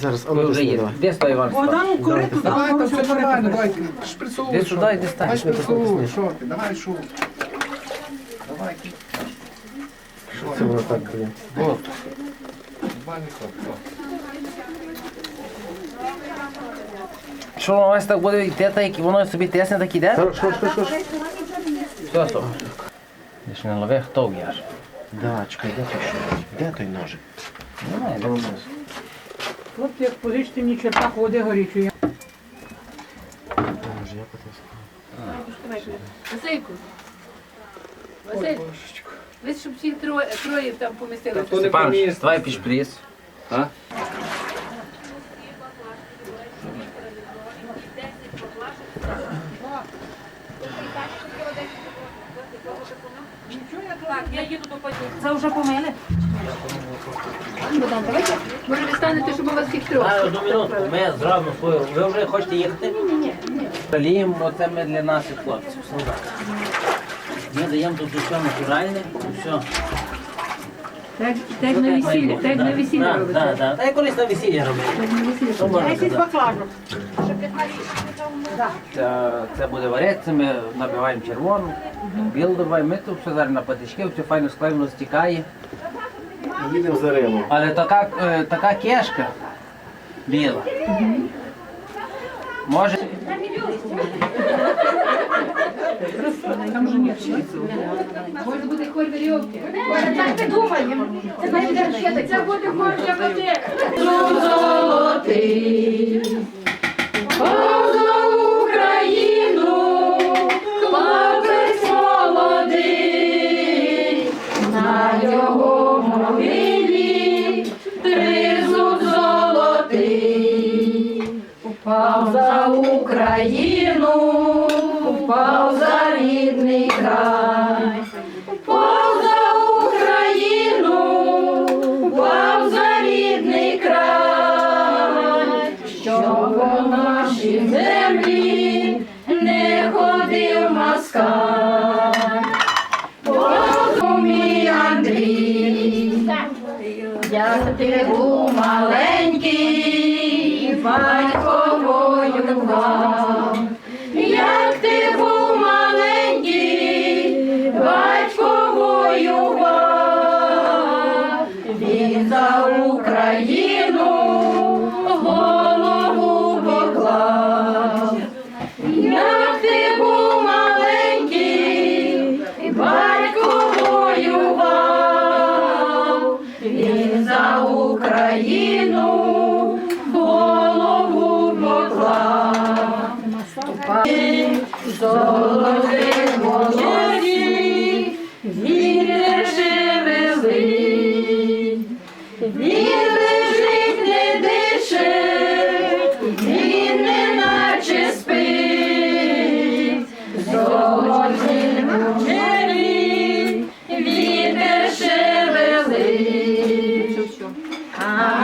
Зараз, а Ви ну вже десь є. давай. Де стой Степанович? Богдану кури туди. Давай, там що все нормально, давай, шприцуй. Де сюди, де стань. Давай Пішли. що ти, давай, що? Давай, Це воно так, блін. Нормальний ход. Що у вас так буде йти, так, і воно собі тесне так іде? Хорош, хорош, хорош, хорош. Все, стоп. Я ж не ловив, хто я ж. Да, чекай, де той що? Де той ножик? Немає, де воно? Хлопці, як позичте мені черпак води це? Васильку. Василь, ви щоб всіх троє, троє там помістили. Степанович, давай пішпріс. Так, я їду до потім. Це вже помили? Може ви станете, щоб у вас всіх трьох. А, одну минуту, ми зразу свою. Ви вже хочете їхати? Ні, ні, ні. Жаліємо, це ми для наших хлопців. солдат. Ми даємо тут усе натуральне, все. Так, так на весілля, так на весілля Так, робите. так, так. Та я колись на весілля робив. Так на весілля. Баклажок. Це, це буде варитися, ми набиваємо червону, білу добавимо, ми тут все зараз на патички, все файно склеєно стікає. Їдемо за Римом. Але така, е, така кешка біла. Може. Може бути хор вірьовки. Так ми думаємо. Це ще так. Це буде для води. Золотий. Упав за Україну, упав за рідний край. Упав Україну, упав за рідний край, щоб у нашій землі не ходив москаль. О, мій Андрій, як ти був маленький, батько воював. Україну голову поклав. Золотий а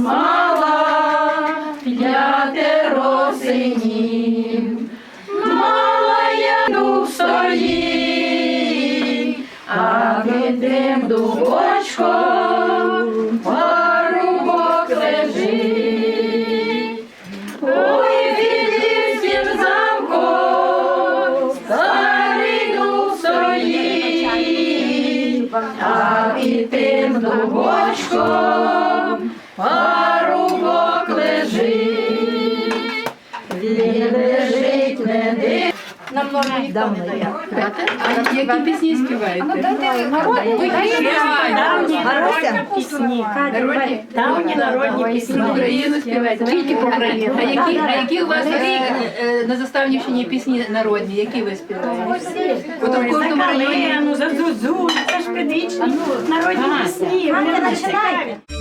мала, п'ятеро синів. Мала я дуб стоїть, а під тим дубочком парубок лежить. Ой, під замком старий дуб стоїть, а під тим дубочком парубок лежить. Він лежить не див. Нам нормально давно я. А які пісні співаєте? Маруся, пісні. Давні народні пісні. Україну співаєте? Тільки про Україну. А які, а які у вас е, на Заставнівщині пісні народні? Які ви співаєте? От в кожному районі за Зузу, це ж предвічні народні пісні. Вони починають.